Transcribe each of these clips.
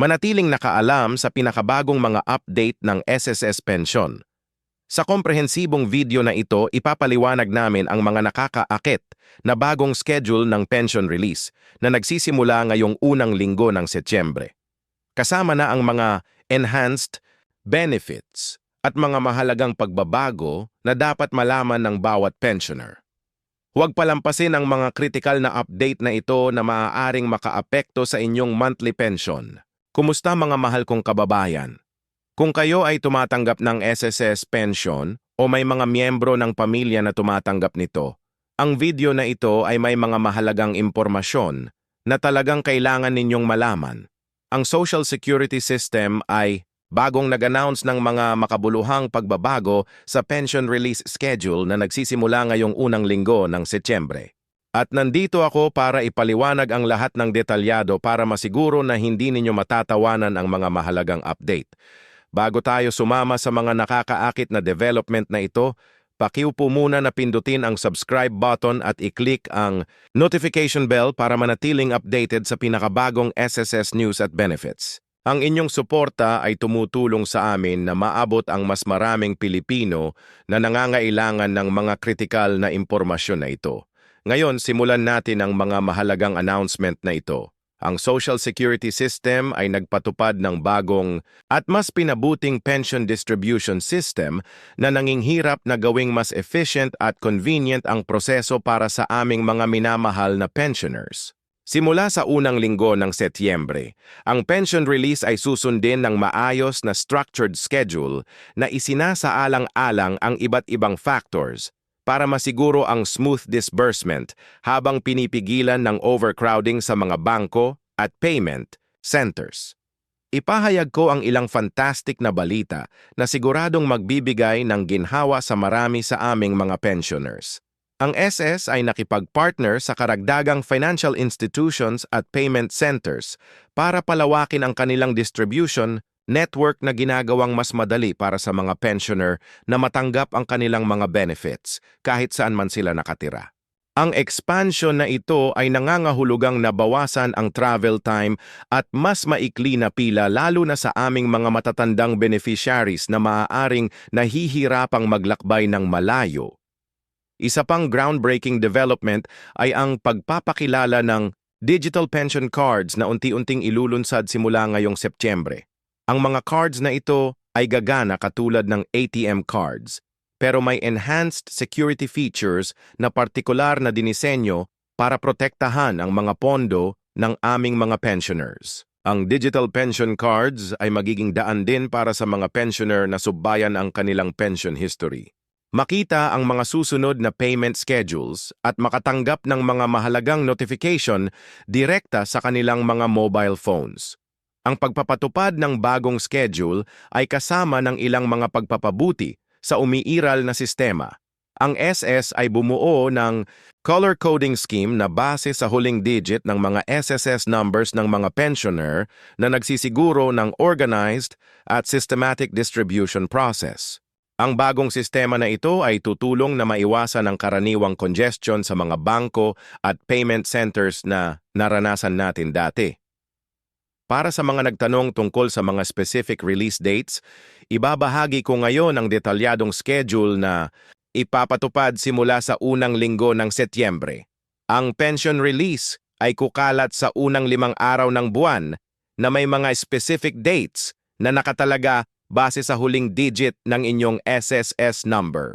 Manatiling nakaalam sa pinakabagong mga update ng SSS Pension. Sa komprehensibong video na ito, ipapaliwanag namin ang mga nakakaakit na bagong schedule ng pension release na nagsisimula ngayong unang linggo ng Setyembre. Kasama na ang mga enhanced benefits at mga mahalagang pagbabago na dapat malaman ng bawat pensioner. Huwag palampasin ang mga critical na update na ito na maaaring makaapekto sa inyong monthly pension. Kumusta mga mahal kong kababayan? Kung kayo ay tumatanggap ng SSS pension o may mga miyembro ng pamilya na tumatanggap nito, ang video na ito ay may mga mahalagang impormasyon na talagang kailangan ninyong malaman. Ang Social Security System ay bagong nag-announce ng mga makabuluhang pagbabago sa pension release schedule na nagsisimula ngayong unang linggo ng Setyembre. At nandito ako para ipaliwanag ang lahat ng detalyado para masiguro na hindi ninyo matatawanan ang mga mahalagang update. Bago tayo sumama sa mga nakakaakit na development na ito, pakiupo muna na pindutin ang subscribe button at i-click ang notification bell para manatiling updated sa pinakabagong SSS news at benefits. Ang inyong suporta ay tumutulong sa amin na maabot ang mas maraming Pilipino na nangangailangan ng mga kritikal na impormasyon na ito. Ngayon, simulan natin ang mga mahalagang announcement na ito. Ang Social Security System ay nagpatupad ng bagong at mas pinabuting pension distribution system na nanginghirap na gawing mas efficient at convenient ang proseso para sa aming mga minamahal na pensioners. Simula sa unang linggo ng Setyembre, ang pension release ay susundin ng maayos na structured schedule na isinasaalang-alang ang iba't ibang factors para masiguro ang smooth disbursement habang pinipigilan ng overcrowding sa mga bangko at payment centers. Ipahayag ko ang ilang fantastic na balita na siguradong magbibigay ng ginhawa sa marami sa aming mga pensioners. Ang SS ay nakipag-partner sa karagdagang financial institutions at payment centers para palawakin ang kanilang distribution network na ginagawang mas madali para sa mga pensioner na matanggap ang kanilang mga benefits kahit saan man sila nakatira. Ang expansion na ito ay nangangahulugang nabawasan ang travel time at mas maikli na pila lalo na sa aming mga matatandang beneficiaries na maaaring nahihirapang maglakbay ng malayo isa pang groundbreaking development ay ang pagpapakilala ng digital pension cards na unti-unting ilulunsad simula ngayong Setyembre. Ang mga cards na ito ay gagana katulad ng ATM cards, pero may enhanced security features na partikular na dinisenyo para protektahan ang mga pondo ng aming mga pensioners. Ang digital pension cards ay magiging daan din para sa mga pensioner na subbayan ang kanilang pension history makita ang mga susunod na payment schedules at makatanggap ng mga mahalagang notification direkta sa kanilang mga mobile phones. Ang pagpapatupad ng bagong schedule ay kasama ng ilang mga pagpapabuti sa umiiral na sistema. Ang SS ay bumuo ng color coding scheme na base sa huling digit ng mga SSS numbers ng mga pensioner na nagsisiguro ng organized at systematic distribution process. Ang bagong sistema na ito ay tutulong na maiwasan ang karaniwang congestion sa mga bangko at payment centers na naranasan natin dati. Para sa mga nagtanong tungkol sa mga specific release dates, ibabahagi ko ngayon ang detalyadong schedule na ipapatupad simula sa unang linggo ng Setyembre. Ang pension release ay kukalat sa unang limang araw ng buwan na may mga specific dates na nakatalaga base sa huling digit ng inyong SSS number.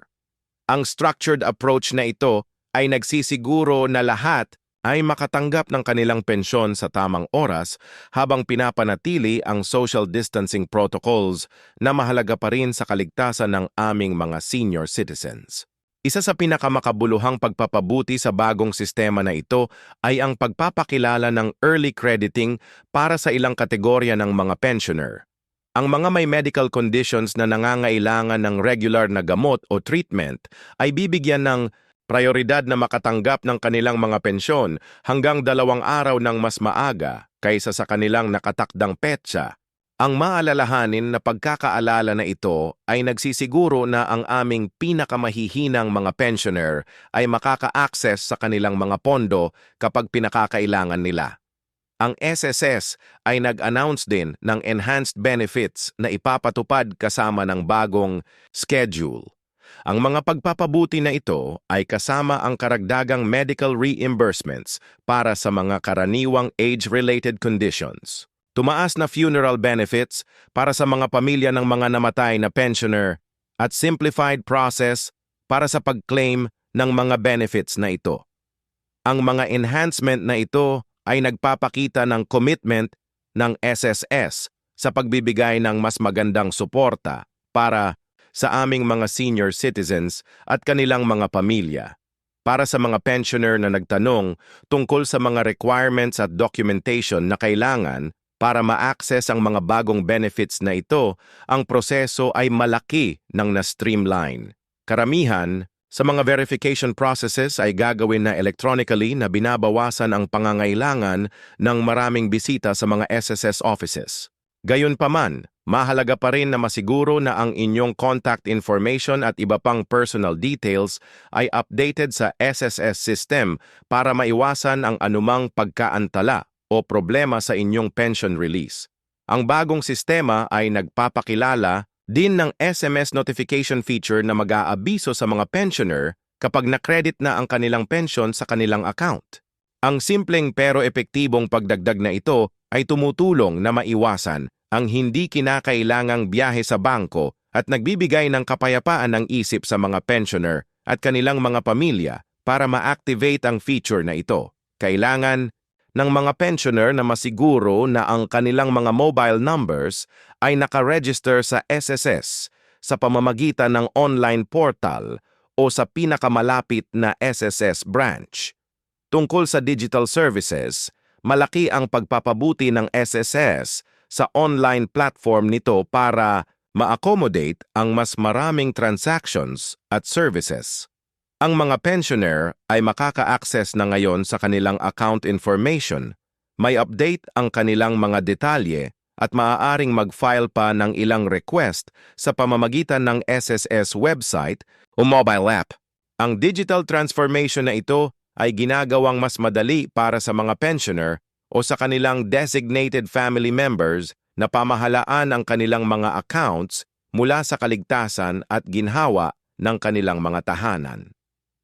Ang structured approach na ito ay nagsisiguro na lahat ay makatanggap ng kanilang pensyon sa tamang oras habang pinapanatili ang social distancing protocols na mahalaga pa rin sa kaligtasan ng aming mga senior citizens. Isa sa pinakamakabuluhang pagpapabuti sa bagong sistema na ito ay ang pagpapakilala ng early crediting para sa ilang kategorya ng mga pensioner. Ang mga may medical conditions na nangangailangan ng regular na gamot o treatment ay bibigyan ng prioridad na makatanggap ng kanilang mga pensyon hanggang dalawang araw ng mas maaga kaysa sa kanilang nakatakdang petsa. Ang maalalahanin na pagkakaalala na ito ay nagsisiguro na ang aming pinakamahihinang mga pensioner ay makaka-access sa kanilang mga pondo kapag pinakakailangan nila. ang SSS ay nag-announce din ng enhanced benefits na ipapatupad kasama ng bagong schedule. Ang mga pagpapabuti na ito ay kasama ang karagdagang medical reimbursements para sa mga karaniwang age-related conditions. Tumaas na funeral benefits para sa mga pamilya ng mga namatay na pensioner at simplified process para sa pag-claim ng mga benefits na ito. Ang mga enhancement na ito ay nagpapakita ng commitment ng SSS sa pagbibigay ng mas magandang suporta para sa aming mga senior citizens at kanilang mga pamilya. Para sa mga pensioner na nagtanong tungkol sa mga requirements at documentation na kailangan para ma-access ang mga bagong benefits na ito, ang proseso ay malaki ng na-streamline. Karamihan, sa mga verification processes ay gagawin na electronically na binabawasan ang pangangailangan ng maraming bisita sa mga SSS offices. Gayunpaman, mahalaga pa rin na masiguro na ang inyong contact information at iba pang personal details ay updated sa SSS system para maiwasan ang anumang pagkaantala o problema sa inyong pension release. Ang bagong sistema ay nagpapakilala din ng SMS notification feature na mag-aabiso sa mga pensioner kapag na-credit na ang kanilang pension sa kanilang account. Ang simpleng pero epektibong pagdagdag na ito ay tumutulong na maiwasan ang hindi kinakailangang biyahe sa bangko at nagbibigay ng kapayapaan ng isip sa mga pensioner at kanilang mga pamilya para ma-activate ang feature na ito. Kailangan ng mga pensioner na masiguro na ang kanilang mga mobile numbers ay nakaregister sa SSS sa pamamagitan ng online portal o sa pinakamalapit na SSS branch. Tungkol sa digital services, malaki ang pagpapabuti ng SSS sa online platform nito para ma-accommodate ang mas maraming transactions at services. Ang mga pensioner ay makaka-access na ngayon sa kanilang account information, may update ang kanilang mga detalye at maaaring mag-file pa ng ilang request sa pamamagitan ng SSS website o mobile app. Ang digital transformation na ito ay ginagawang mas madali para sa mga pensioner o sa kanilang designated family members na pamahalaan ang kanilang mga accounts mula sa kaligtasan at ginhawa ng kanilang mga tahanan.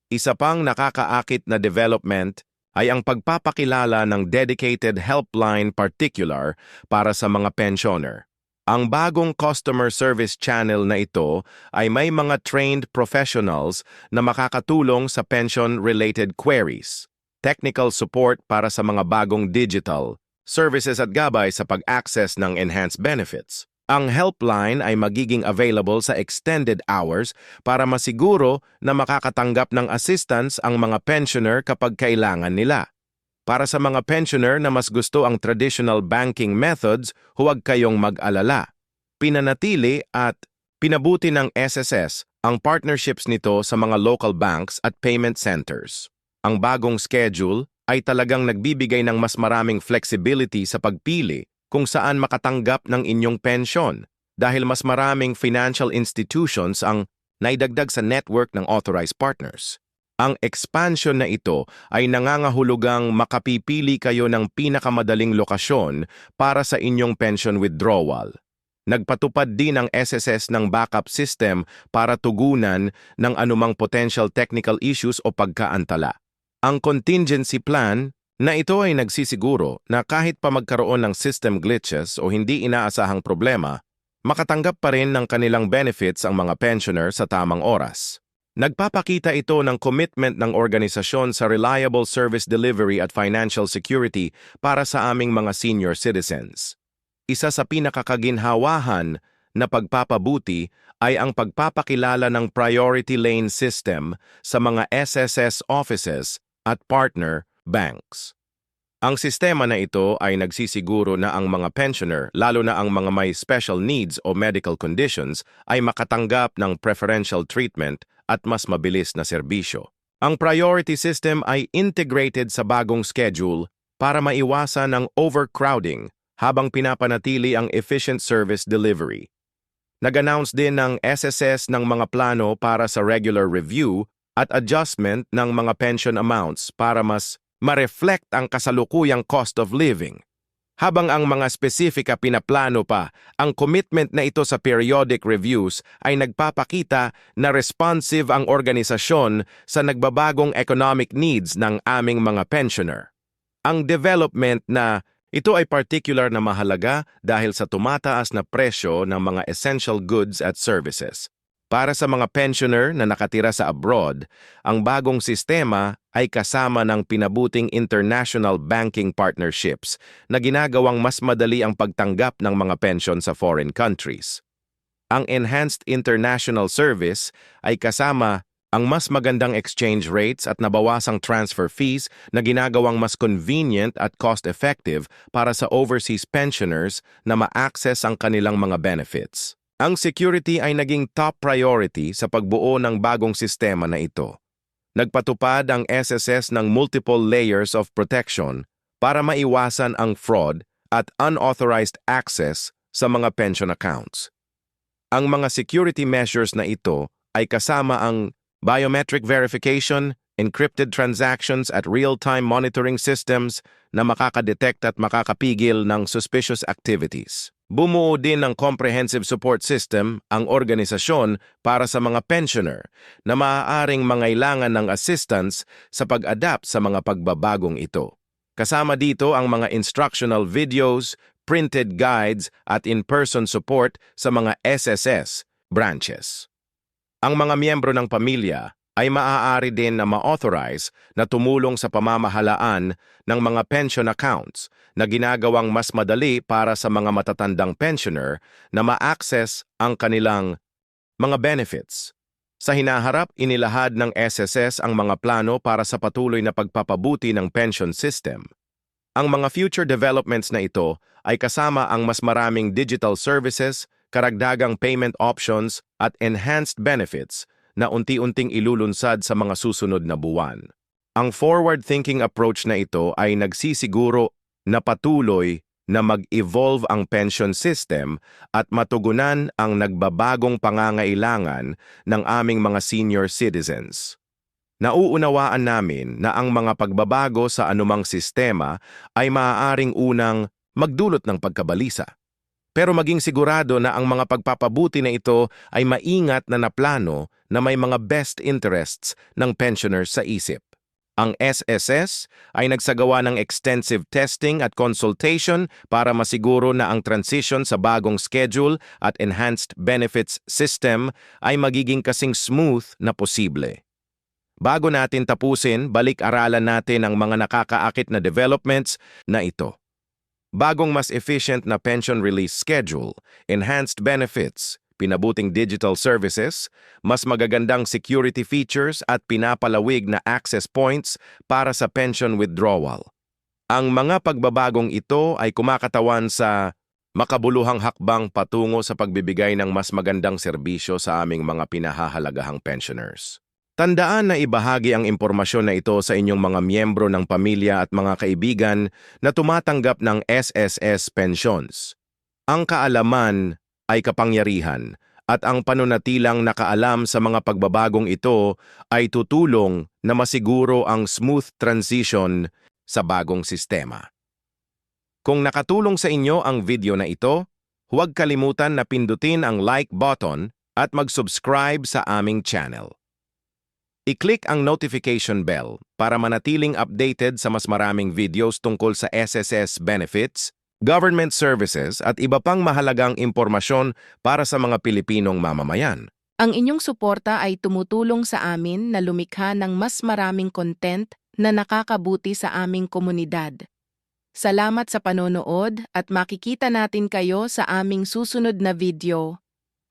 Isa pang nakakaakit na development ay ang pagpapakilala ng dedicated helpline particular para sa mga pensioner. Ang bagong customer service channel na ito ay may mga trained professionals na makakatulong sa pension-related queries, technical support para sa mga bagong digital, services at gabay sa pag-access ng enhanced benefits. Ang helpline ay magiging available sa extended hours para masiguro na makakatanggap ng assistance ang mga pensioner kapag kailangan nila. Para sa mga pensioner na mas gusto ang traditional banking methods, huwag kayong mag-alala. Pinanatili at pinabuti ng SSS ang partnerships nito sa mga local banks at payment centers. Ang bagong schedule ay talagang nagbibigay ng mas maraming flexibility sa pagpili kung saan makatanggap ng inyong pensyon dahil mas maraming financial institutions ang naidagdag sa network ng authorized partners. Ang expansion na ito ay nangangahulugang makapipili kayo ng pinakamadaling lokasyon para sa inyong pension withdrawal. Nagpatupad din ang SSS ng backup system para tugunan ng anumang potential technical issues o pagkaantala. Ang contingency plan na ito ay nagsisiguro na kahit pa magkaroon ng system glitches o hindi inaasahang problema, makatanggap pa rin ng kanilang benefits ang mga pensioner sa tamang oras. Nagpapakita ito ng commitment ng organisasyon sa reliable service delivery at financial security para sa aming mga senior citizens. Isa sa pinakakaginhawahan na pagpapabuti ay ang pagpapakilala ng priority lane system sa mga SSS offices at partner banks. Ang sistema na ito ay nagsisiguro na ang mga pensioner, lalo na ang mga may special needs o medical conditions, ay makatanggap ng preferential treatment at mas mabilis na serbisyo. Ang priority system ay integrated sa bagong schedule para maiwasan ang overcrowding habang pinapanatili ang efficient service delivery. Nag-announce din ng SSS ng mga plano para sa regular review at adjustment ng mga pension amounts para mas ma-reflect ang kasalukuyang cost of living. Habang ang mga spesifika pinaplano pa, ang commitment na ito sa periodic reviews ay nagpapakita na responsive ang organisasyon sa nagbabagong economic needs ng aming mga pensioner. Ang development na ito ay particular na mahalaga dahil sa tumataas na presyo ng mga essential goods at services. Para sa mga pensioner na nakatira sa abroad, ang bagong sistema ay kasama ng pinabuting international banking partnerships na ginagawang mas madali ang pagtanggap ng mga pensyon sa foreign countries. Ang Enhanced International Service ay kasama ang mas magandang exchange rates at nabawasang transfer fees na ginagawang mas convenient at cost-effective para sa overseas pensioners na ma-access ang kanilang mga benefits. Ang security ay naging top priority sa pagbuo ng bagong sistema na ito. Nagpatupad ang SSS ng multiple layers of protection para maiwasan ang fraud at unauthorized access sa mga pension accounts. Ang mga security measures na ito ay kasama ang biometric verification, encrypted transactions at real-time monitoring systems na makakadetect at makakapigil ng suspicious activities. Bumuo din ng comprehensive support system ang organisasyon para sa mga pensioner na maaaring mangailangan ng assistance sa pag-adapt sa mga pagbabagong ito. Kasama dito ang mga instructional videos, printed guides at in-person support sa mga SSS branches. Ang mga miyembro ng pamilya ay maaari din na ma-authorize na tumulong sa pamamahalaan ng mga pension accounts na ginagawang mas madali para sa mga matatandang pensioner na ma-access ang kanilang mga benefits. Sa hinaharap, inilahad ng SSS ang mga plano para sa patuloy na pagpapabuti ng pension system. Ang mga future developments na ito ay kasama ang mas maraming digital services, karagdagang payment options at enhanced benefits na unti-unting ilulunsad sa mga susunod na buwan. Ang forward-thinking approach na ito ay nagsisiguro na patuloy na mag-evolve ang pension system at matugunan ang nagbabagong pangangailangan ng aming mga senior citizens. Nauunawaan namin na ang mga pagbabago sa anumang sistema ay maaaring unang magdulot ng pagkabalisa. Pero maging sigurado na ang mga pagpapabuti na ito ay maingat na naplano na may mga best interests ng pensioners sa isip. Ang SSS ay nagsagawa ng extensive testing at consultation para masiguro na ang transition sa bagong schedule at enhanced benefits system ay magiging kasing smooth na posible. Bago natin tapusin, balik-aralan natin ang mga nakakaakit na developments na ito. Bagong mas efficient na pension release schedule, enhanced benefits, pinabuting digital services, mas magagandang security features at pinapalawig na access points para sa pension withdrawal. Ang mga pagbabagong ito ay kumakatawan sa makabuluhang hakbang patungo sa pagbibigay ng mas magandang serbisyo sa aming mga pinahahalagahang pensioners. Tandaan na ibahagi ang impormasyon na ito sa inyong mga miyembro ng pamilya at mga kaibigan na tumatanggap ng SSS pensions. Ang kaalaman ay kapangyarihan at ang panunatilang nakaalam sa mga pagbabagong ito ay tutulong na masiguro ang smooth transition sa bagong sistema. Kung nakatulong sa inyo ang video na ito, huwag kalimutan na pindutin ang like button at mag-subscribe sa aming channel. I-click ang notification bell para manatiling updated sa mas maraming videos tungkol sa SSS benefits, government services at iba pang mahalagang impormasyon para sa mga Pilipinong mamamayan. Ang inyong suporta ay tumutulong sa amin na lumikha ng mas maraming content na nakakabuti sa aming komunidad. Salamat sa panonood at makikita natin kayo sa aming susunod na video.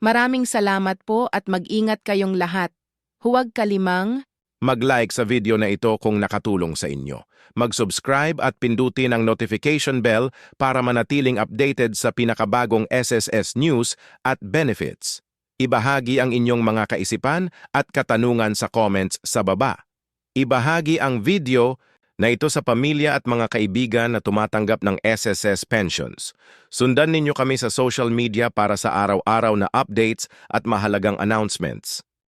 Maraming salamat po at mag-ingat kayong lahat. Huwag kalimang Mag-like sa video na ito kung nakatulong sa inyo. Mag-subscribe at pindutin ang notification bell para manatiling updated sa pinakabagong SSS news at benefits. Ibahagi ang inyong mga kaisipan at katanungan sa comments sa baba. Ibahagi ang video na ito sa pamilya at mga kaibigan na tumatanggap ng SSS pensions. Sundan ninyo kami sa social media para sa araw-araw na updates at mahalagang announcements.